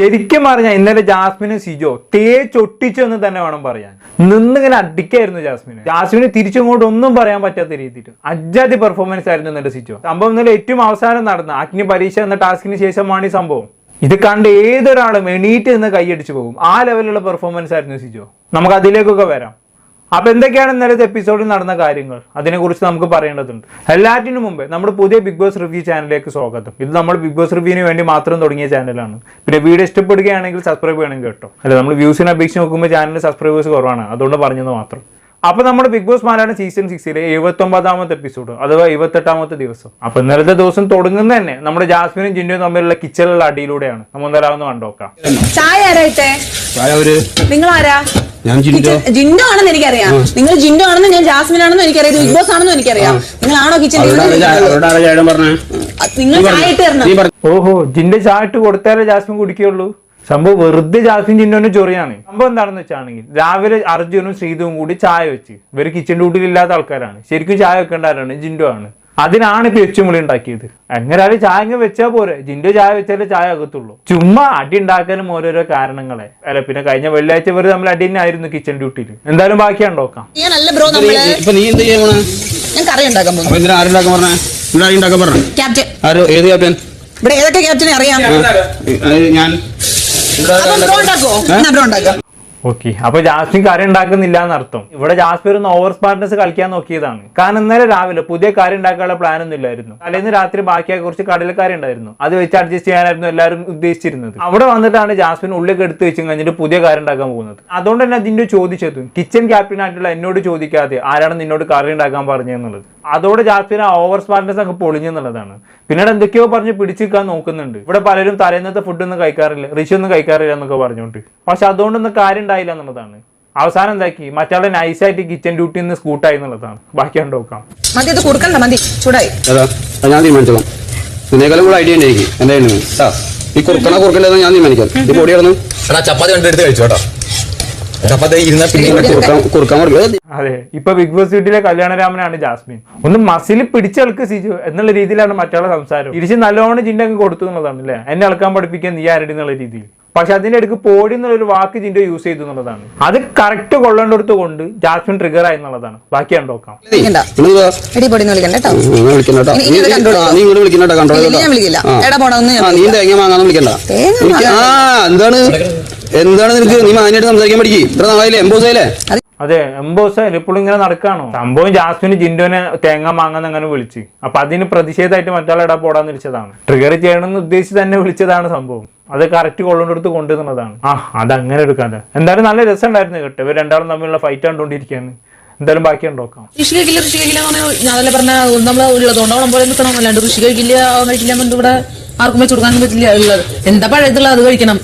ശരിക്കും പറഞ്ഞാൽ ഇന്നലെ ജാസ്മിനും സിജോ തേച്ചൊട്ടിച്ചു എന്ന് തന്നെ വേണം പറയാൻ. നിന്നിങ്ങനെ അടിക്കായിരുന്നു ജാസ്മിന്. ജാസ്മിന് തിരിച്ചങ്ങോട്ട് ഒന്നും പറയാൻ പറ്റാത്ത രീതിയിൽ. അജാതി പെർഫോമൻസ് ആയിരുന്നു ഇന്നലെ സിജോ. സംഭവം ഇന്നലെ ഏറ്റവും അവസാനം നടന്ന അഗ്നി പരീക്ഷ എന്ന ടാസ്കിന് ശേഷമാണ് ഈ സംഭവം. ഇത് കണ്ട് ഏതൊരാളും എണീറ്റ് നിന്ന് കൈയടിച്ചു പോകും. ആ ലെവലിലുള്ള പെർഫോമൻസ് ആയിരുന്നു സിജോ. നമുക്ക് അതിലേക്കൊക്കെ വരാം. അപ്പൊ എന്തൊക്കെയാണ് ഇന്നലത്തെ എപ്പിസോഡിൽ നടന്ന കാര്യങ്ങൾ? അതിനെക്കുറിച്ച് നമുക്ക് പറയേണ്ടതുണ്ട്. എല്ലാറ്റിനും മുമ്പേ നമ്മുടെ പുതിയ ബിഗ് ബോസ് റിവ്യൂ ചാനലിലേക്ക് സ്വാഗതം. ഇത് നമ്മൾ ബിഗ് ബോസ് റിവ്യൂവിന് വേണ്ടി മാത്രം തുടങ്ങിയ ചാനലാണ് പിന്നെ വീഡിയോ ഇഷ്ടപ്പെടുകയാണെങ്കിൽ സബ്സ്ക്രൈബ് ചെയ്യണമെങ്കിൽ കേട്ടോ. അല്ല നമ്മൾ വ്യൂസിനെ അപേക്ഷിച്ച് നോക്കുമ്പോൾ ചാനലിൽ സബ്സ്ക്രൈബേഴ്സ് കുറവാണ്. അതുകൊണ്ട് പറഞ്ഞത് മാത്രം. അപ്പൊ നമ്മുടെ ബിഗ് ബോസ് മലയാളം സീസൺ സിക്സിലെ എഴുപത്തി ഒമ്പതാമത്തെ എപ്പിസോഡ് അഥവാ എഴുപത്തെട്ടാമത്തെ ദിവസം. അപ്പൊ ഇന്നലത്തെ ദിവസം തുടങ്ങുന്ന തന്നെ നമ്മുടെ ജാസ്മിനും ജിൻഡും തമ്മിലുള്ള കിച്ചണിലുള്ള അടിയിലൂടെയാണ്. നമ്മൾ എന്തായാലും കണ്ടോക്കാം. ചായ ആരായിട്ടെ നിങ്ങൾ ആരാ ഞാൻ ജിൻഡോ. ജിൻഡോ ആണെന്ന് എനിക്കറിയാം. നിങ്ങൾ ജിൻഡോ ആണെന്ന് ഞാൻ ജാസ്മിൻ ആണെന്ന് എനിക്കറിയാം ബിഗ് ബോസ് ആണെന്ന് എനിക്കറിയാം. നിങ്ങളാണോ കിച്ചൺ ചായ- നിങ്ങൾ ചായ ഇട്ട് തരണം. നീ പറഞ്ഞു. ഓഹോ ജിന്റെ ചായട്ട് കൊടുത്താലേ ജാസ്മിൻ കുടിക്കുള്ളൂ സംഭവം വെറുതെ ജാസ്മിൻ ജിന്നോന് ചൊറിയാണ്. സംഭവം എന്താണെന്ന് വെച്ചാണെങ്കിൽ രാവിലെ അർജുനും ശ്രീതുവും കൂടി ചായ വെച്ച് ഇവർ കിച്ചൺ ഡ്യൂട്ടിയിൽ ഇല്ലാത്ത ആൾക്കാരാണ്. ശരിക്കും ചായ വെക്കേണ്ട ആരാണ്? ജിൻഡോ ആണ്. അതിനാണ് ഇപ്പൊ എച്ചുമുളി ഉണ്ടാക്കിയത്. എങ്ങനെയാലും ചായ അങ്ങ് വെച്ചാൽ പോരെ. ജിൻഡു ചായ വെച്ചാലേ ചായ ആകത്തുള്ളൂ. ചുമ്മാ അടി ഉണ്ടാക്കാനും ഓരോരോ കാരണങ്ങളെ. അല്ല പിന്നെ കഴിഞ്ഞ വെള്ളിയാഴ്ച വരെ നമ്മൾ അടി തന്നെ ആയിരുന്നു കിച്ചൺ ഡ്യൂട്ടിയിൽ എന്തായാലും ബാക്കിയാണ് നോക്കാം. ഞാനല്ല ബ്രോ നമ്മൾ. ഇപ്പൊ നീ എന്ത് ചെയ്യാൻ ഞാൻ കറി ഉണ്ടാക്കാൻ പോകുന്നു അപ്പൊ എന്തിനാ ആരുണ്ടാക്കാൻ പറഞ്ഞേ? ഇവിടെ ആരും ഉണ്ടാക്കാൻ പറഞ്ഞേ? ക്യാപ്റ്റൻ. ആരോ? ഏത് ക്യാപ്റ്റൻ? ഇവിടെ ഏതൊക്കെ ക്യാപ്റ്റനെ അറിയാം? ഞാൻ ഓക്കെ അപ്പൊ ജാസ്മിൻ കറി ഉണ്ടാക്കുന്നില്ല എന്നർത്ഥം. ഇവിടെ ജാസ്മിൻ ഒന്ന് ഓവർ സ്മാർട്ട്നെസ് കളിക്കാൻ നോക്കിയതാണ്. കാരണം ഇന്നലെ രാവിലെ പുതിയ കറി ഉണ്ടാക്കാനുള്ള പ്ലാൻ ഒന്നും ഇല്ലായിരുന്നു. തലേന്ന് രാത്രി ബാക്കിയായ കുറച്ച് കടലക്കാരി ഉണ്ടായിരുന്നു. അത് വെച്ച് അഡ്ജസ്റ്റ് ചെയ്യാനായിരുന്നു എല്ലാവരും ഉദ്ദേശിച്ചിരുന്നത്. അവിടെ വന്നിട്ടാണ് ജാസ്മിൻ ഉള്ളിലേക്ക് എടുത്ത് വെച്ച് കഴിഞ്ഞിട്ട് പുതിയ കറി ഉണ്ടാക്കാൻ പോകുന്നത്. അതുകൊണ്ട് തന്നെ അതിന്റെ ചോദിച്ചത് കിച്ചൺ ക്യാപ്റ്റൻ ആയിട്ടുള്ള എന്നോട് ചോദിക്കാതെ ആരാണ് നിന്നോട് കറി ഉണ്ടാക്കാൻ പറഞ്ഞതെന്നുള്ളത് അതോടെ ജാസ്മിൻ ആ ഓവർ സ്മാർട്ട്നെസ് അങ്ങ് പൊളിഞ്ഞെന്നുള്ളതാണ് പിന്നീട് എന്തൊക്കെയോ പറഞ്ഞ് പിടിച്ചിരിക്കാൻ നോക്കുന്നുണ്ട്. ഇവിടെ പലരും തലേന്നത്തെ ഫുഡ് ഒന്നും കഴിക്കാറില്ല ഋഷി ഒന്നും കഴിക്കാറില്ല എന്നൊക്കെ പറഞ്ഞുകൊണ്ട്. പക്ഷെ അതുകൊണ്ടൊന്നും കാര്യം ഉണ്ടായില്ല എന്നുള്ളതാണ്. അവസാനം എന്താക്കി? മറ്റാളെ നൈസായിട്ട് കിച്ചൺ ഡ്യൂട്ടി നിന്ന് സ്കൂട്ടായി എന്നുള്ളതാണ്. ബാക്കി കണ്ടോക്കാം മതി ഇത് കൊടുക്കണ്ട മതി ചൂടായി. ഞാൻ തീരുമാനിച്ചോളാം. ഇതിനേക്കാളും കൂടെ ഐഡിയ ഉണ്ട് എനിക്ക് ഈ കുറുക്കണ കുറുക്കല്ലെന്ന് ഞാൻ തീരുമാനിക്കാം. ഈ പൊടി കിടന്നു എടാ ചപ്പാത്തി കണ്ടെടുത്ത് കഴിച്ചു അതെ ഇപ്പൊ ബിഗ് ബോസ് വീട്ടിലെ കല്യാണരാമനാണ് ജാസ്മിൻ. ഒന്ന് മസിൽ പിടിച്ചെളുക്ക് സിജു എന്നുള്ള രീതിയിലാണ് മറ്റാളെ സംസാരം. തിരിച്ച് നല്ലോണം അങ്ങ് കൊടുത്തു എന്നുള്ളതാണ് അല്ലേ? എന്നെ അളക്കാൻ പഠിപ്പിക്കാൻ നീ ആരുടെ എന്നുള്ള രീതിയിൽ. പക്ഷെ അതിന്റെ അടുക്ക് പോടി എന്നുള്ളൊരു വാക്ക് ജിന്റെ യൂസ് ചെയ്തു എന്നുള്ളതാണ്. അത് കറക്റ്റ് കൊള്ളേണ്ടടുത്ത് കൊണ്ട് ജാസ്മിൻ ട്രിഗർ ആയി എന്നുള്ളതാണ്. ബാക്കി നോക്കാം. ഞാൻ വിളിക്കില്ല. എടാ പോടാ, ഒന്നും ഞാൻ ആ, നീ തേങ്ങ വാങ്ങാന്ന് വിളിക്കണ്ട. ആ എന്താണ്? എന്താണ് നിനക്ക്? നീ മാന്യായിട്ട് സംസാരിക്കാൻ പഠിക്ക്. ഇത്ര നാളായില്ലേ? എംബോസായില്ലേ അതെ എംബോസ് ഇപ്പോൾ ഇങ്ങനെ നടക്കാണോ? സംഭവം ജാസ്മിന് ജിൻഡോനെ തേങ്ങ മാങ്ങാന്ന് അങ്ങനെ വിളിച്ച്. അപ്പൊ അതിന് പ്രതിഷേധമായിട്ട് മറ്റാളെ ഇടാ പോടാന്ന് വിളിച്ചതാണ്. ട്രിഗർ ചെയ്യണമെന്ന് ഉദ്ദേശിച്ച് തന്നെ വിളിച്ചതാണ് സംഭവം. അത് കറക്റ്റ് കൊള്ളുന്നിടത്ത് കൊണ്ടുവന്നതാണ്. ആ അത് അങ്ങനെ എടുക്കാതെ എന്തായാലും നല്ല രസം ഉണ്ടായിരുന്നു കേട്ടോ. ഇവർ രണ്ടാളും തമ്മിലുള്ള ഫൈറ്റ് കണ്ടുകൊണ്ടിരിക്കുകയാണ്. എന്തായാലും ബാക്കി ഉണ്ടോക്കാം ഋഷി കഴിക്കില്ല ഋഷി കഴിക്കില്ല എന്ന് പറഞ്ഞാൽ ഞാൻ അതല്ലേ പറഞ്ഞ? നമ്മൾ ഉള്ളതുകൊണ്ട് പോലെ നിൽക്കണം. അല്ലാണ്ട് ഋഷി കഴിക്കില്ല ഇവിടെ ആർക്കും വെച്ച് കൊടുക്കാനും പറ്റില്ല ഉള്ളത്. എന്താ പഴയത്തുള്ള അത് കഴിക്കണം.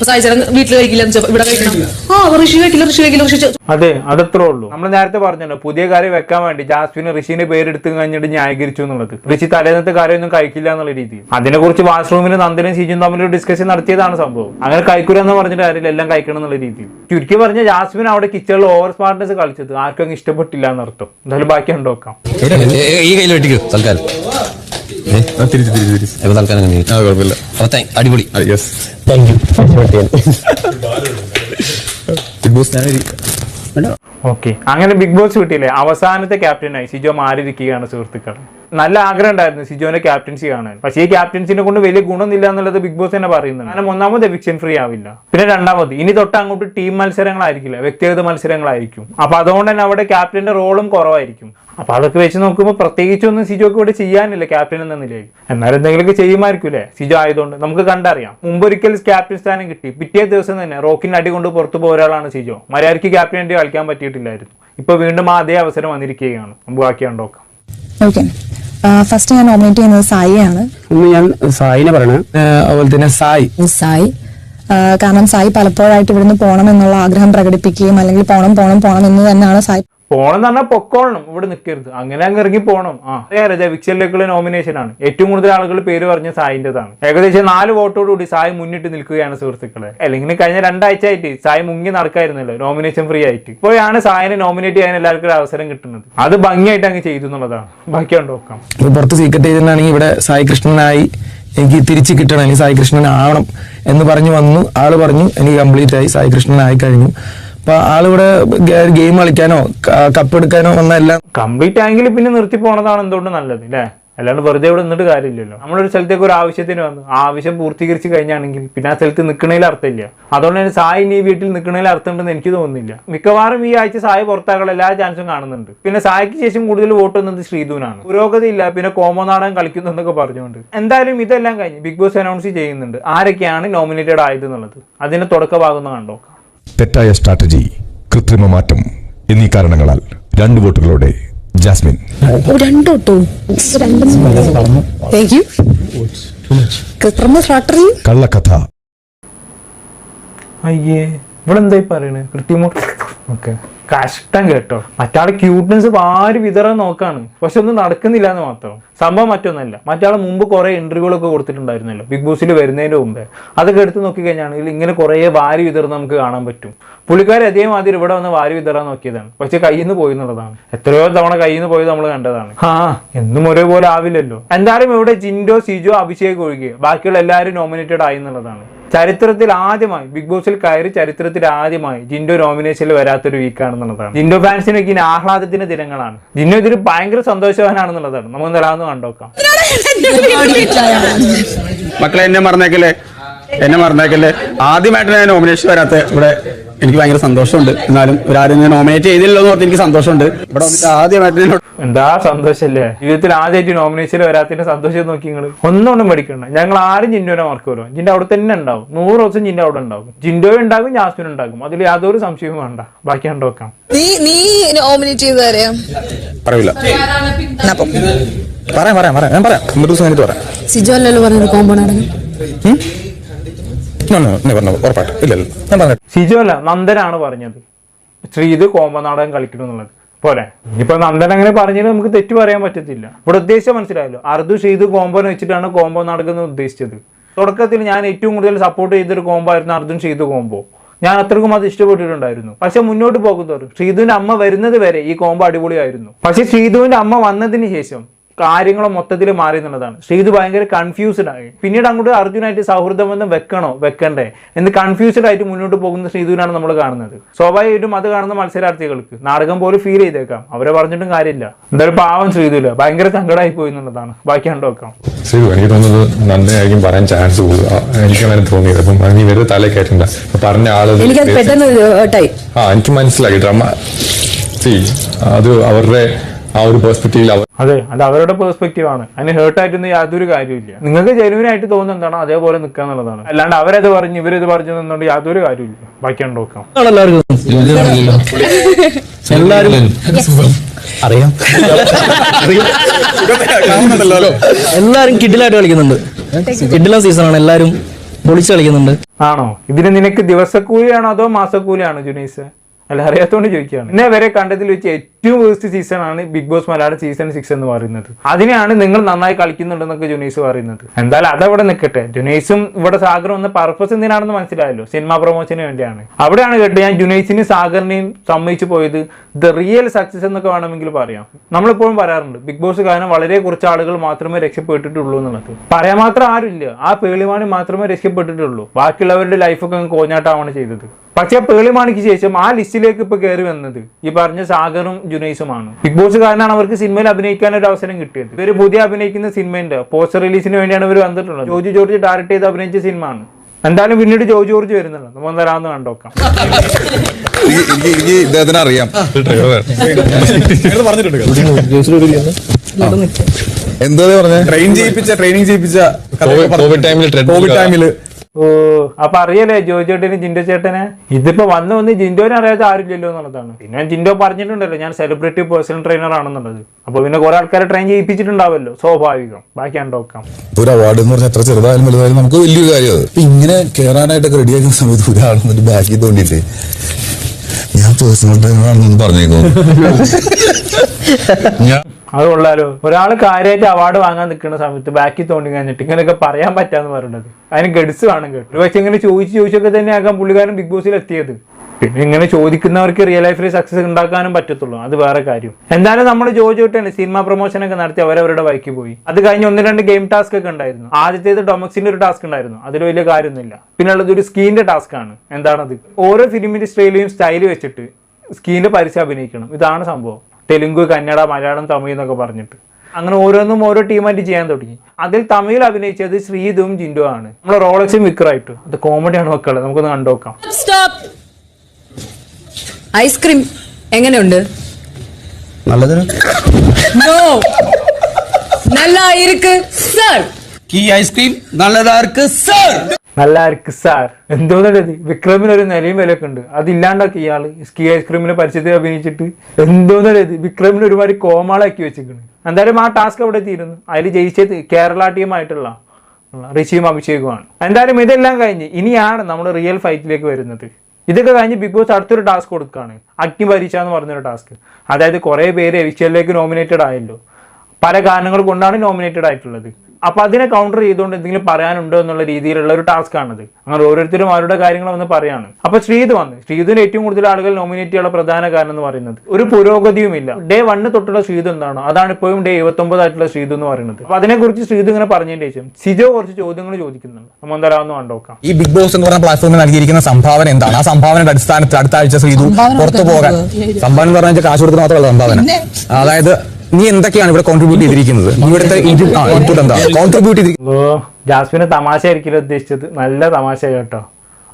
ഇപ്പൊ സായിച്ചേരൻ വീട്ടിൽ കഴിക്കില്ല എന്ന് ഇവിടെ കഴിക്കണം. ആ അവൻ ഋഷി കഴിക്കില്ല ഋഷി കഴിക്കില്ല ഋഷി ചെ- അതെ അതത്രേ ഉള്ളൂ. നമ്മൾ നേരത്തെ പറഞ്ഞല്ലോ പുതിയ കാര്യം വെക്കാൻ വേണ്ടി ജാസ്മിന് ഋഷിന്റെ പേരെടുത്ത് കഴിഞ്ഞിട്ട് ന്യായീകരിച്ചു എന്നുള്ളത്. ഋഷി തലേന്നത്തെ കാര്യമൊന്നും കഴിക്കില്ല എന്നുള്ള രീതിയിൽ. അതിനെ കുറിച്ച് വാഷ്റൂമിൽ നന്ദനും ശിജും തമ്മിൽ ഒരു ഡിസ്കഷൻ നടത്തിയതാണ് സംഭവം. അങ്ങനെ കഴിക്കൂല എന്ന് പറഞ്ഞിട്ട് കാര്യമില്ല എല്ലാം കഴിക്കണം എന്നുള്ള രീതിയിൽ. ചുരുക്കി പറഞ്ഞ ജാസ്മിൻ അവിടെ കിച്ചണിൽ ഓവർ സ്മാർട്ട്നെസ് കളിച്ചത്. ആർക്കും അങ്ങ് ഇഷ്ടപ്പെട്ടില്ല എന്നർത്ഥം. എന്തായാലും ബാക്കി ഉണ്ടോക്കാം ഈ കയ്യിൽ വെട്ടിക്കോ തൽക്കാലം. തിരിച്ച് തിരിച്ച് തിരിച്ച്. ഇപ്പൊ തൽക്കാലം അങ്ങനെ ആ കുഴപ്പമില്ല. അപ്പൊ താങ്ക്- അടിപൊളി. യെസ് ബിഗ് ബോസ് ഞാൻ ഓക്കെ അങ്ങനെ ബിഗ് ബോസ് കിട്ടിയില്ലേ? അവസാനത്തെ ക്യാപ്റ്റനായി സിജോ മാറിയിരിക്കുകയാണ് സുഹൃത്തുക്കൾ. നല്ല ആഗ്രഹം ഉണ്ടായിരുന്നു സിജോനെ ക്യാപ്റ്റൻസി കാണാൻ. പക്ഷേ ഈ ക്യാപ്റ്റൻസിനെ കൊണ്ട് വലിയ ഗുണമില്ല എന്നുള്ളത് ബിഗ് ബോസ് തന്നെ പറയുന്നുണ്ട്. കാരണം ഒന്നാമത് എവിക്ഷൻ ഫ്രീ ആവില്ല. പിന്നെ രണ്ടാമത് ഇനി തൊട്ട് അങ്ങോട്ട് ടീം മത്സരങ്ങളായിരിക്കില്ല. വ്യക്തിഗത മത്സരങ്ങളായിരിക്കും. അപ്പൊ അതുകൊണ്ട് തന്നെ അവിടെ ക്യാപ്റ്റന്റെ റോളും കുറവായിരിക്കും. അപ്പൊ അതൊക്കെ വെച്ച് നോക്കുമ്പോൾ പ്രത്യേകിച്ചൊന്നും സിജോക്ക് ഇവിടെ ചെയ്യാനില്ല ക്യാപ്റ്റൻ എന്ന നിലയിൽ. എന്നാലും എന്തെങ്കിലുമൊക്കെ ചെയ്യുമായിരിക്കൂലേ സിജോ ആയതുകൊണ്ട് നമുക്ക് കണ്ടറിയാം. മുമ്പൊരിക്കൽ ക്യാപ്റ്റൻ സ്ഥാനം കിട്ടി. പിറ്റേ ദിവസം തന്നെ റോക്കിന് അടി കൊണ്ട് പുറത്തു പോയ ഒരാളാണ് സിജോ. മര്യാദയ്ക്ക് ക്യാപ്റ്റൻ കളിക്കാൻ പറ്റിയിട്ടില്ലായിരുന്നു. ഇപ്പൊ വീണ്ടും ആ അതേ അവസരം വന്നിരിക്കുകയാണ്. നമുക്ക് ബാക്കി കണ്ടോക്കാം ഫസ്റ്റ് ഞാൻ നോമിനേറ്റ് ചെയ്യുന്നത് സായിയാണ്. ഇന്ന് ഞാൻ സായിനെ പറയണേ. അതുപോലെ തന്നെ സായി. സായി. കാരണം സായി പലപ്പോഴായിട്ട് ഇവിടുന്ന് പോകണം എന്നുള്ള ആഗ്രഹം പ്രകടിപ്പിക്കുകയും അല്ലെങ്കിൽ പോണം പോണം പോണം എന്ന് തന്നെയാണ് സായി എന്ന് പറഞ്ഞാൽ പൊക്കോളണം. ഇവിടെ നിൽക്കരുത് അങ്ങനെ അങ്ങ് ഇറങ്ങി പോകണം ആ വിക്സലിലേക്കുള്ള നോമിനേഷൻ ആണ്. ഏറ്റവും കൂടുതൽ ആളുകൾ പേര് പറഞ്ഞ സായിന്റെതാണ് ഏകദേശം നാല് വോട്ടോടുകൂടി സായി മുന്നിട്ട് നിൽക്കുകയാണ് സുഹൃത്തുക്കളെ. അല്ലെങ്കിൽ കഴിഞ്ഞ രണ്ടാഴ്ച ആയിട്ട് സായി മുങ്ങി നടക്കായിരുന്നല്ലോ നോമിനേഷൻ ഫ്രീ ആയിട്ട്. ഇപ്പോഴാണ് സായിനെ നോമിനേറ്റ് ചെയ്യാൻ എല്ലാവർക്കും ഒരു അവസരം കിട്ടുന്നത്. അത് ഭംഗിയായിട്ട് അങ്ങ് ചെയ്തു എന്നുള്ളതാണ്. ബാക്കി നോക്കാം. ഇപ്പൊ പുറത്ത് സീക്രട്ട് ഏജന്റാണെങ്കിൽ ഇവിടെ സായി കൃഷ്ണനായി എനിക്ക് തിരിച്ചു കിട്ടണം. അല്ലെങ്കിൽ സായി കൃഷ്ണൻ ആവണം എന്ന് പറഞ്ഞു വന്നു. ആൾ പറഞ്ഞു എനിക്ക് കംപ്ലീറ്റ് ആയി. സായി കൃഷ്ണൻ ആയി കഴിഞ്ഞു. അപ്പൊ ആളിവിടെ ഗെയിം കളിക്കാനോ കപ്പ് എടുക്കാനോ ഒന്നല്ല കംപ്ലീറ്റ് ആയെങ്കിൽ പിന്നെ നിർത്തി പോണതാണ് എന്തുകൊണ്ട് നല്ലത് അല്ലേ അല്ലാണ്ട് വെറുതെ ഇവിടെ നിന്നിട്ട് കാര്യമില്ലല്ലോ. നമ്മളൊരു സ്ഥലത്തേക്ക് ഒരു ആവശ്യത്തിന് വന്നു. ആവശ്യം പൂർത്തീകരിച്ച് കഴിഞ്ഞാണെങ്കിൽ പിന്നെ ആ സ്ഥലത്ത് നിൽക്കണതിൽ അർത്ഥമില്ല. അതുകൊണ്ട് തന്നെ സായി ഇനി വീട്ടിൽ നിൽക്കണതിൽ അർത്ഥമുണ്ടെന്ന് എനിക്ക് തോന്നുന്നില്ല. മിക്കവാറും ഈ ആഴ്ച സായി പുറത്താക്കാനുള്ള എല്ലാ ചാൻസും കാണുന്നുണ്ട്. പിന്നെ സായിക്ക് ശേഷം കൂടുതൽ വോട്ട് വന്നത് ശ്രീധുവിനാണ്. പുരോഗതി ഇല്ല പിന്നെ കോമോ നാടകം കളിക്കുന്നു എന്നൊക്കെ പറഞ്ഞുകൊണ്ട്. എന്തായാലും ഇതെല്ലാം കഴിഞ്ഞ് ബിഗ് ബോസ് അനൗൺസ് ചെയ്യുന്നുണ്ട്. ആരൊക്കെയാണ് നോമിനേറ്റഡ് ആയത് എന്നുള്ളത്. അതിന്റെ തുടക്കമാകുന്ന കണ്ടോ? തെറ്റായ സ്ട്രാറ്റജി കൃത്രിമ മാറ്റം എന്നീ കാരണങ്ങളാൽ രണ്ട് വോട്ടുകളോടെ ജാസ്മിൻ. കള്ളക്കഥ. അയ്യേ ഇവിടെ എന്തായി പറയണേ? കൃത്യമോ ഓക്കെ. കഷ്ടം കേട്ടോ. മറ്റാളെ ക്യൂട്ട്നെസ് വാരി വിതറാൻ നോക്കാണ്. പക്ഷെ ഒന്നും നടക്കുന്നില്ല എന്ന് മാത്രം. സംഭവം മറ്റൊന്നല്ല. മറ്റാളെ മുമ്പ് കുറെ ഇന്റർവ്യൂകളൊക്കെ കൊടുത്തിട്ടുണ്ടായിരുന്നല്ലോ. ബിഗ് ബോസിൽ വരുന്നതിന് മുമ്പേ. അതൊക്കെ എടുത്ത് നോക്കിക്കഴിഞ്ഞാണെങ്കിൽ ഇങ്ങനെ കുറേ വാരി വിതറുന്ന നമുക്ക് കാണാൻ പറ്റും. പുള്ളിക്കാരെ അതേമാതിരി ഇവിടെ വന്ന് വാരി വിതറാൻ നോക്കിയതാണ്. പക്ഷെ കയ്യിൽ നിന്ന് പോയി എന്നുള്ളതാണ് എത്രയോ തവണ കയ്യിൽ നിന്ന് പോയത് നമ്മൾ കണ്ടതാണ്. ആ എന്നും ഒരേപോലെ ആവില്ലല്ലോ. എന്തായാലും ഇവിടെ ജിൻഡോ സിജോ അഭിഷേക് ഒഴികെ ബാക്കിയുള്ള എല്ലാവരും നോമിനേറ്റഡ് ആയി എന്നുള്ളതാണ്. ചരിത്രത്തിൽ ആദ്യമായി ബിഗ് ബോസിൽ കയറി ചരിത്രത്തിൽ ആദ്യമായി ജിൻഡോ നോമിനേഷനിൽ വരാത്തൊരു വീക്കാണെന്നുള്ളതാണ്. ജിൻഡോ ഫാൻസിനൊക്കെ ഇനി ആഹ്ലാദത്തിന്റെ ദിനങ്ങളാണ്. ജിൻഡോ ഇതിൽ ഭയങ്കര സന്തോഷവാനാണെന്നുള്ളതാണ്. നമുക്ക് നിലാന്ന് കണ്ടോക്കാം മക്കളെ എന്നെ മറന്നേക്കല്ലേ? എന്നെ മറന്നേക്കല്ലേ? ആദ്യമായിട്ട് ഞാൻ നോമിനേഷൻ വരാത്ത ഇവിടെ. എനിക്ക് ഭയങ്കര സന്തോഷമുണ്ട്. എന്നാലും ഒരാരും ഞാൻ നോമിനേറ്റ് ചെയ്തില്ലല്ലോ എന്ന് പറഞ്ഞ് എനിക്ക് സന്തോഷമുണ്ട്. ഇവിടെ വന്നിട്ട് ആദ്യമായിട്ട് എന്താ സന്തോഷല്ലേ? ജീവിതത്തിൽ ആദ്യമായിട്ട് നോമിനേഷൻ വരാത്തിന്റെ സന്തോഷം നോക്കി നിങ്ങൾ ഒന്നൊന്നും പഠിക്കണ്ട. ഞങ്ങൾ ആരും ജിൻഡോനെ മാർക്ക് വരും ജിന്റെ അവിടെ തന്നെ ഉണ്ടാവും. നൂറ് ദിവസം ജിന്റെ അവിടെ ഉണ്ടാവും. ജിൻഡോ ഉണ്ടാകും ജാസ്മിൻ ഉണ്ടാകും. അതിൽ യാതൊരു സംശയവും വേണ്ട. ബാക്കി കണ്ടോക്കാം നീ നീ നോമിനേറ്റ് പറയില്ല പറയൂല. പറയാം പറയാം പറയാം. ഞാൻ പറയാം. സിജോ അല്ലല്ലോ പറഞ്ഞത് കോമ്പൗണ്ട് No, അല്ല നന്ദനാണ് പറഞ്ഞത്. ശ്രീത് കോമ്പനാടകം കളിക്കണം എന്നുള്ളത്. പോരെ ഇപ്പൊ നന്ദൻ അങ്ങനെ പറഞ്ഞത് നമുക്ക് തെറ്റ് പറയാൻ പറ്റത്തില്ല. ഇവിടെ ഉദ്ദേശം മനസ്സിലായല്ലോ. അർദു ശ്രീത് കോമ്പോനെ വെച്ചിട്ടാണ് കോമ്പോ എന്ന് ഉദ്ദേശിച്ചത്. തുടക്കത്തിൽ ഞാൻ ഏറ്റവും കൂടുതൽ സപ്പോർട്ട് ചെയ്തൊരു കോമ്പോ ആയിരുന്നു അർജുൻ ശ്രീത് കോമ്പോ ഞാൻ അത്രക്കും അത് ഇഷ്ടപ്പെട്ടിട്ടുണ്ടായിരുന്നു. പക്ഷെ മുന്നോട്ട് പോകുന്നവരും ശ്രീധുവിന്റെ അമ്മ വരുന്നത് വരെ ഈ കോമ്പോ അടിപൊളിയായിരുന്നു. പക്ഷെ ശ്രീധുവിന്റെ അമ്മ വന്നതിന് ശേഷം കാര്യങ്ങൾ മൊത്തത്തിൽ മാറി എന്നുള്ളതാണ്. ശ്രീധു ഭയങ്കര കൺഫ്യൂസ്ഡ് ആയി. പിന്നീട് അങ്ങോട്ട് അർജുനായിട്ട് സൗഹൃദ ബന്ധം വെക്കണോ? വെക്കണ്ടേ. എന്ന് കൺഫ്യൂസ്ഡ് ആയിട്ട് മുന്നോട്ട് പോകുന്ന ശ്രീധുവിനാണ് നമ്മൾ കാണുന്നത്. സ്വാഭാവികമായിട്ടും അത് കാണുന്ന മത്സരാർത്ഥികൾക്ക് നാടകം പോലും ഫീൽ ചെയ്തേക്കാം. അവരെ പറഞ്ഞിട്ടും കാര്യമില്ല. എന്തായാലും പാവം ശ്രീധുല ഭയങ്കര സങ്കടമായി പോയി എന്നുള്ളതാണ്. ബാക്കി കണ്ടോക്കാം ശരി എനിക്ക് തോന്നുന്നത് നന്നായിരിക്കും പറയാൻ ചാൻസ് എനിക്ക് അങ്ങനെ തോന്നിയത്. അപ്പം നീ വെറുതെ തലേ കയറ്റണ്ട. പറഞ്ഞ ആൾ എനിക്ക് പെട്ടെന്ന് ആ എനിക്ക് മനസ്സിലാക്കി ഡ്രമ സി അത് അവരുടെ ആ ഒരു പെർസ്പെക്റ്റീവിൽ അവർ അതെ അത് അവരുടെ പെർസ്പെക്റ്റീവ് ആണ്. അതിന് ഹേർട്ട് ആയിട്ടൊന്നും യാതൊരു കാര്യമില്ല നിങ്ങൾക്ക് ജെനുവിൻ ആയിട്ട് തോന്നുന്നത് എന്താണോ? അതേപോലെ നിൽക്കുക എന്നുള്ളതാണ്. അല്ലാണ്ട് അവരത് പറഞ്ഞു ഇവരത് പറഞ്ഞു എന്നുകൊണ്ട് യാതൊരു കാര്യമില്ല ബാക്കി കണ്ടോക്കാം എല്ലാവരും അറിയാം. എല്ലാരും കിഡിലായിട്ട് കളിക്കുന്നുണ്ട്. കിഡില സീസണാണ് എല്ലാരും പൊളിച്ച് കളിക്കുന്നുണ്ട്. ആണോ? ഇതിന് നിനക്ക് ദിവസക്കൂലിയാണോ അതോ മാസക്കൂലിയാണോ ജുനീസ്? അല്ല അറിയാത്തോണ്ട് ചോദിക്കുകയാണ്. എന്നെ വരെ കണ്ടതിൽ വെച്ച് ഏറ്റവും വേസ്റ്റ് സീസൺ ആണ് Bigg Boss Malayalam season six എന്ന് പറയുന്നത്. അതിനെയാണ് നിങ്ങൾ നന്നായി കളിക്കുന്നുണ്ടെന്നൊക്കെ ജുനൈസ് പറയുന്നത്. എന്തായാലും അതവിടെ നിൽക്കട്ടെ. ജുനൈസും ഇവിടെ സാഗറും ഒന്ന് പർപ്പസ് എന്തിനാണെന്ന് മനസ്സിലായല്ലോ. സിനിമ പ്രൊമോഷന് വേണ്ടിയാണ്. അവിടെയാണ് കേട്ടോ ഞാൻ ജുനൈസിനെയും സാഗറിനെയും സമ്മതിച്ചു പോയത്. ദ റിയൽ സക്സസ് എന്നൊക്കെ വേണമെങ്കിൽ പറയാം. നമ്മളിപ്പോഴും പറയാറുണ്ട് ബിഗ് ബോസ് കാരണം വളരെ കുറച്ച് ആളുകൾ മാത്രമേ രക്ഷപ്പെട്ടിട്ടുള്ളൂ എന്നുള്ളത്. പറയാൻ മാത്രം ആരുമില്ല. ആ പേളിമാണി മാത്രമേ രക്ഷപ്പെട്ടിട്ടുള്ളൂ. ബാക്കിയുള്ളവരുടെ ലൈഫൊക്കെ കോഞ്ഞാട്ടാവാണ് ചെയ്തത്. പക്ഷെ പേളിമാണിക്ക് ശേഷം ആ ലിസ്റ്റിലേക്ക് ഇപ്പൊ കയറി വന്നത് ഈ പറഞ്ഞ സാഗറും ജുനൈസുമാണ്. ബിഗ് ബോസ് കാരണമാണ് അവർക്ക് സിനിമയിൽ അഭിനയിക്കാൻ ഒരു അവസരം കിട്ടിയത്. ഇവർ പുതിയ അഭിനയിക്കുന്ന സിനിമയുടെ പോസ്റ്റർ റിലീസിന് വേണ്ടിയാണ് ഇവർ വന്നിട്ടുള്ളത്. ജോജി ജോർജ് ഡയറക്ട് ചെയ്ത് അഭിനയിച്ച സിനിമയാണ്. ആണ് എന്തായാലും പിന്നീട് ജോജി ജോർജ് വരുന്നുണ്ട്. നമ്മൾ തരാമെന്ന് കണ്ടോക്കാം എനിക്ക് ഇദ്ദേഹത്തിന് അറിയാം. എന്താ പറഞ്ഞ? ട്രെയിൻ ചെയ്യിപ്പിച്ച ട്രെയിനിങ് ചെയ്യിപ്പിച്ച കോവിഡ് ടൈമിൽ കോവിഡ് ടൈമിൽ ഓ അപ്പൊ അറിയല്ലേ ജോജി ചേട്ടന് ജിൻഡോ ചേട്ടനെ? ഇതിപ്പോ വന്ന് വന്ന് ജിൻഡോനെ അറിയാത്ത ആരുമില്ലല്ലോ എന്നുള്ളതാണ്. പിന്നെ ജിൻഡോ പറഞ്ഞിട്ടുണ്ടല്ലോ ഞാൻ സെലിബ്രിറ്റി പേഴ്സണൽ ട്രെയിനർ ആണെന്നുള്ളത്. അപ്പൊ പിന്നെ കുറെ ആൾക്കാരെ ട്രെയിൻ ചെയ്യിപ്പിച്ചിട്ടുണ്ടാവല്ലോ സ്വാഭാവികം. ബാക്കി കണ്ടോക്കാം ഒരു അവാർഡ് എന്ന് പറഞ്ഞാൽ എത്ര ചെറുതായാലും വലുതായാലും നമുക്ക് വലിയൊരു കാര്യമാണ് ഇങ്ങനെ കയറാനായിട്ടൊക്കെ റെഡിയാക്കുന്ന സമയത്ത് ഒരാൾ ബാക്കി തോണ്ടിട്ട് ഞാൻ പേഴ്സണൽ ട്രെയിനർ ആണെന്ന് പറഞ്ഞേക്കുന്നു ഞാൻ അത് കൊള്ളാലോ. ഒരാൾ കാര്യമായിട്ട് അവാർഡ് വാങ്ങാൻ നിൽക്കുന്ന സമയത്ത് ബാക്കി തോണ്ടി കഴിഞ്ഞിട്ട് ഇങ്ങനെയൊക്കെ പറയാൻ പറ്റാന്ന് പറയുന്നത് അതിന് ഗഡ്സ് വേണം കേട്ടോ. പക്ഷെ ഇങ്ങനെ ചോദിച്ച് ചോദിച്ചൊക്കെ തന്നെ ആകാം പുള്ളിക്കാരൻ ബിഗ് ബോസിൽ എത്തിയത്. പിന്നെ ഇങ്ങനെ ചോദിക്കുന്നവർക്ക് റിയൽ ലൈഫിൽ സക്സസ് ഉണ്ടാക്കാനും പറ്റത്തുള്ളൂ. അത് വേറെ കാര്യം. എന്തായാലും നമ്മൾ ജോജി സിനിമ പ്രൊമോഷൻ ഒക്കെ നടത്തി അവരവരുടെ വൈക്ക് പോയി. അത് കഴിഞ്ഞ് ഒന്ന് രണ്ട് ഗെയിം ടാസ്ക് ഒക്കെ ഉണ്ടായിരുന്നു. ആദ്യത്തേത് ഡൊമക്സിന്റെ ഒരു ടാസ്ക് ഉണ്ടായിരുന്നു. അതിൽ വലിയ കാര്യമൊന്നുമില്ല. പിന്നെ ഉള്ളത് ഒരു സ്കീന്റെ ടാസ്ക് ആണ്. എന്താണത്? ഓരോ ഫിലിമിന്റെ സ്റ്റൈലും സ്റ്റൈൽ വെച്ചിട്ട് സ്കീനിന്റെ പരസ്യം അഭിനയിക്കണം. ഇതാണ് സംഭവം. തെലുങ്ക് കന്നഡ മലയാളം തമിഴ് എന്നൊക്കെ പറഞ്ഞിട്ട്. അങ്ങനെ ഓരോന്നും ഓരോ ടീമായിട്ട് ചെയ്യാൻ തുടങ്ങി. അതിൽ തമിഴിൽ അഭിനയിച്ചത് ശ്രീതും ജിൻഡു ആണ്. നമ്മൾ റോളക്സും വിക്രായിട്ടു അത് കോമഡിയാണ് മക്കളെ. നമുക്കൊന്ന് കണ്ടുനോക്കാം ഐസ്ക്രീം എങ്ങനെയുണ്ട്? നല്ലത് ഇരിക്ക് സർ ഈ ഐസ്ക്രീം നല്ലതാർക്ക് സർ നല്ല ആർക്ക് സാർ എന്തോന്നുണ്ട് വിക്രമിന് ഒരു നിലയും വിലയൊക്കെ ഉണ്ട്. അതില്ലാണ്ടാക്കി ഇയാൾ. സ്കീ ഐസ്ക്രീമിനെ പരിചയത്തിൽ അഭിനയിച്ചിട്ട്. എന്തോന്നുള്ളത് വിക്രമിന് ഒരുപാട് കോമാളാക്കി വെച്ചിരിക്കുന്നു എന്തായാലും ആ ടാസ്ക് അവിടെ തീരുന്നു. അതിൽ ജയിച്ചത് കേരള ടീമായിട്ടുള്ള ഋഷിയും അഭിഷേകുമാണ്. എന്തായാലും ഇതെല്ലാം കഴിഞ്ഞ് ഇനിയാണ് നമ്മൾ റിയൽ ഫൈറ്റിലേക്ക് വരുന്നത്. ഇതൊക്കെ കഴിഞ്ഞ് ബിഗ് ബോസ് അടുത്തൊരു ടാസ്ക് കൊടുക്കുകയാണ്. അഗ്നി പരീക്ഷ എന്ന് പറഞ്ഞൊരു ടാസ്ക്. അതായത് കുറേ പേര് എവിഷ്യലിലേക്ക് നോമിനേറ്റഡ് ആയല്ലോ. പല കാരണങ്ങൾ കൊണ്ടാണ് നോമിനേറ്റഡ് ആയിട്ടുള്ളത്. അപ്പൊ അതിനെ കൗണ്ടർ ചെയ്തുകൊണ്ട് എന്തെങ്കിലും പറയാനുണ്ടോ എന്നുള്ള രീതിയിലുള്ള ഒരു ടാസ്ക് ആണത്. അങ്ങനെ ഓരോരുത്തരും അവരുടെ കാര്യങ്ങൾ വന്ന് പറയാണ്. അപ്പൊ ശ്രീത് വന്ന്. ശ്രീതിന് ഏറ്റവും കൂടുതൽ ആളുകൾ നോമിനേറ്റ് ചെയ്യാനുള്ള പ്രധാന കാരണം എന്ന് പറയുന്നത് ഒരു പുരോഗതിയുമില്ല ഡേ വണ്ണ് തൊട്ടുള്ള ശ്രീത് എന്താണോ? അതാണ് ഇപ്പോഴും ഡേ എഴുപത്തൊമ്പത് ആയിട്ടുള്ള ശ്രീത് എന്ന് പറയുന്നത്. അപ്പൊ അതിനെക്കുറിച്ച് ശ്രീത് ഇങ്ങനെ പറഞ്ഞതിന് ശേഷം സിജോ കുറച്ച് ചോദ്യങ്ങൾ ചോദിക്കുന്നുണ്ട്. നമ്മൾ എന്തായാലും ഒന്ന് കണ്ടോക്കാം ഈ ബിഗ് ബോസ് എന്ന് പറഞ്ഞ പ്ലാറ്റ്ഫോമിൽ നൽകിയിരിക്കുന്ന സംഭാവന എന്താണ്? ആ സംഭാവനയുടെ അടിസ്ഥാനത്തിൽ അടുത്ത ആഴ്ച ശ്രീതു പുറത്തു പോകാൻ സംഭാവന എന്ന് പറഞ്ഞാൽ കാശ് കൊടുക്കുന്ന മാത്രമല്ല സംഭാവന. അതായത് നീ എന്തൊക്കെയാണ് ഇവിടെ കോൺട്രിബ്യൂട്ട് ചെയ്തിരിക്കുന്നത്? ഇവിടുത്തെ ഇൻപുട്ട് എന്താ? കോൺട്രിബ്യൂട്ട് ചെയ്തിരിക്കുന്നത് ജാസ്മിന് തമാശ ആയിരിക്കില്ല ഉദ്ദേശിച്ചത്? നല്ല തമാശ കേട്ടോ.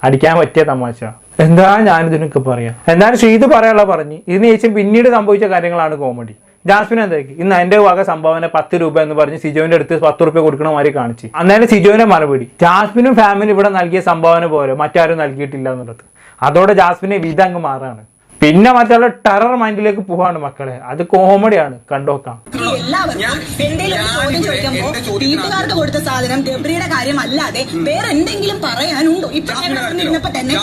അടിക്കാൻ പറ്റിയ തമാശ. എന്താ ഞാനിതിനൊക്കെ പറയാം? എന്തായാലും ശ്രീത് പറയാനുള്ള പറഞ്ഞു? ഇതിന് ശേഷം പിന്നീട് സംഭവിച്ച കാര്യങ്ങളാണ് കോമഡി ജാസ്മിൻ എന്താക്കി? ഇന്ന് എന്റെ വക സംഭാവന പത്ത് രൂപ എന്ന് പറഞ്ഞ് സിജോവിന്റെ അടുത്ത് പത്ത് റുപ്യ കൊടുക്കണ മാതിരി കാണിച്ചു. അന്നേരം സിജോവിന്റെ മറുപടി. ജാസ്മിനും ഫാമിലി ഇവിടെ നൽകിയ സംഭാവന പോലെ മറ്റാരും നൽകിയിട്ടില്ല എന്നുള്ളത്. അതോടെ ജാസ്മിനെ വിധ അങ്ങ് മാറാണ്. പിന്നെ മറ്റുള്ള ടെറർ മൈൻഡിലേക്ക് പോവാണ് മക്കളെ. അത് കോമഡിയാണ് കണ്ടോക്കാം വീട്ടുകാർക്ക് കൊടുത്ത സാധനം ഗബ്രിയുടെ കാര്യം അല്ലാതെ വേറെ എന്തെങ്കിലും പറയാനുണ്ടോ? ഇപ്പൊ തന്നെ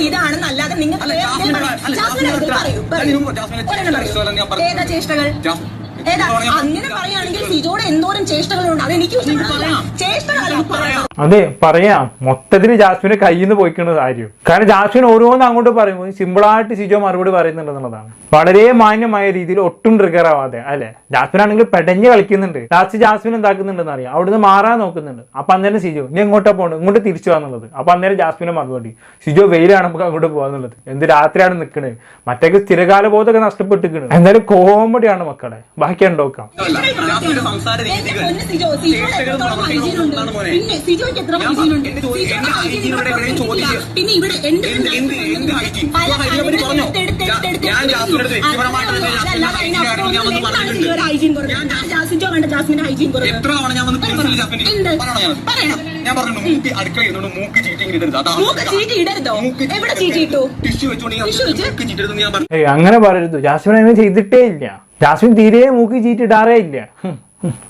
ഇതാണ്. ഏതാ ചേഷ്ടകൾ അങ്ങനെ പറയുകയാണെങ്കിൽ സിജോടെ എന്തോരം ചേഷ്ടകളുണ്ട്? അത് പറയാം. ചേഷ്ടകൾ അതെ പറയാ. മൊത്തത്തിൽ ജാസ്മിന് കയ്യിൽ നിന്ന് പോയിക്കുന്ന കാര്യം കാരണം ജാസ്മിൻ ഓരോന്ന് അങ്ങോട്ട് പറയുമ്പോൾ സിമ്പിളായിട്ട് സിജോ മറുപടി പറയുന്നുണ്ടെന്നുള്ളതാണ്. വളരെ മാന്യമായ രീതിയിൽ ഒട്ടും ട്രിഗർ ആവാതെ അല്ലെ? ജാസ്മിൻ ആണെങ്കിൽ പെടഞ്ഞ് കളിക്കുന്നുണ്ട്. ലാസ്റ്റ് ജാസ്മിൻ എന്താക്കുന്നുണ്ടെന്ന് അറിയാം. അവിടുന്ന് മാറാൻ നോക്കുന്നുണ്ട്. അപ്പൊ അന്നേരം സിജോ നീ എങ്ങോട്ടാ പോകണം ഇങ്ങോട്ട് തിരിച്ചു പോകാന്നുള്ളത് അപ്പൊ അന്നേരം ജാസ്മിനെ മറുപടി സിജോ വെയിലാണ് നമുക്ക് അങ്ങോട്ട് പോകാന്നുള്ളത് എന്ത് രാത്രിയാണ് നിൽക്കുന്നത് മറ്റേക്ക് സ്ഥിരകാല ബോധമൊക്കെ നഷ്ടപ്പെട്ടിരിക്കുന്നത് എന്തായാലും കോമഡിയാണ് മക്കളെ. ബാക്കി ഉണ്ടോക്കാം നോക്കാം. പൊന്ന് ഇവിടെ എന്റെ അങ്ങനെ പറയരുത്. ജാസ്മിൻ അങ്ങനെ ചെയ്തിട്ടേ ഇല്ല. ജാസ്മിൻ തീരെ മൂക്കി ചീറ്റിടാറേ ഇല്ല.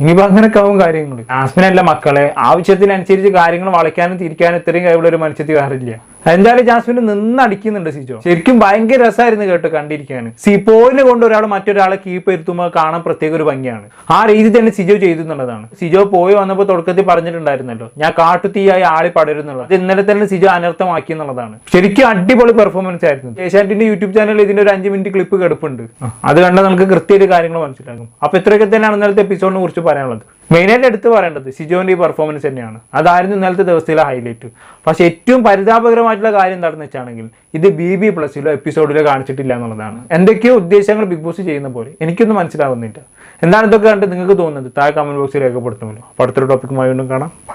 ഇനിയിപ്പോ അങ്ങനെയൊക്കെ ആവും കാര്യങ്ങൾ ജാസ്മിൻ അല്ല മക്കളെ. ആവശ്യത്തിനനുസരിച്ച് കാര്യങ്ങൾ വളയ്ക്കാനും തിരിക്കാനും ഇത്രയും കഴിവുള്ള ഒരു മനുഷ്യത്തിൽ വേറില്ല എന്തായാലും ജാസ്മിന് നിന്ന് അടിക്കുന്നുണ്ട് സിജോ. ശരിക്കും ഭയങ്കര രസമായിരുന്നു കേട്ടോ കണ്ടിരിക്കാൻ. സിപ്പോയിനെ കൊണ്ട് ഒരാൾ മറ്റൊരാളെ കീപ്പ് ഇരുത്തുമ്പോൾ കാണാൻ പ്രത്യേക ഒരു ഭംഗിയാണ്. ആ രീതി തന്നെ സിജോ ചെയ്തു എന്നുള്ളതാണ്. സിജോ പോയി വന്നപ്പോൾ തുടക്കത്തിൽ പറഞ്ഞിട്ടുണ്ടായിരുന്നല്ലോ ഞാൻ കാട്ടുതീയായി ആളി പടരുന്നുള്ളത്. ഇന്നലെ തന്നെ സിജോ അനർത്ഥമാക്കി എന്നുള്ളതാണ്. ശരിക്കും അടിപൊളി പെർഫോമൻസ് ആയിരുന്നു. ഏഷ്യാനെറ്റിന്റെ യൂട്യൂബ് ചാനലിൽ ഇതിന്റെ ഒരു അഞ്ച് മിനിറ്റ് ക്ലിപ്പ് കിടപ്പുണ്ട്. അത് കണ്ടാൽ നമുക്ക് കൃത്യമായിട്ട് കാര്യങ്ങൾ മനസ്സിലാകും. അപ്പൊ ഇത്രയൊക്കെ തന്നെയാണ് ഇന്നലത്തെ എപ്പിസോഡിനെ കുറിച്ച് പറയാനുള്ളത്. മെയിനായിട്ട് എടുത്തു പറയേണ്ടത് സിജോന്റെ ഈ പെർഫോമൻസ് തന്നെയാണ്. അതായിരുന്നു ഇന്നലത്തെ ദിവസത്തിലെ ഹൈലൈറ്റ് പക്ഷേ ഏറ്റവും പരിതാപകരമായിട്ടുള്ള കാര്യം എന്താണെന്ന് വെച്ചാണെങ്കിൽ ഇത് ബി ബി പ്ലസിലോ എപ്പിസോഡിലോ കാണിച്ചിട്ടില്ല എന്നുള്ളതാണ്. എന്തൊക്കെയോ ഉദ്ദേശങ്ങൾ ബിഗ് ബോസ് ചെയ്യുന്ന പോലെ. എനിക്കൊന്നും മനസ്സിലാവുന്നില്ല. എന്താണ് ഇതൊക്കെ കണ്ടിട്ട് നിങ്ങൾക്ക് തോന്നുന്നത്? താഴെ കമന്റ് ബോക്സിൽ രേഖപ്പെടുത്തുമല്ലോ. അപ്പോൾ അടുത്തൊരു ടോപ്പിക്കുമായി വീണ്ടും കാണാം.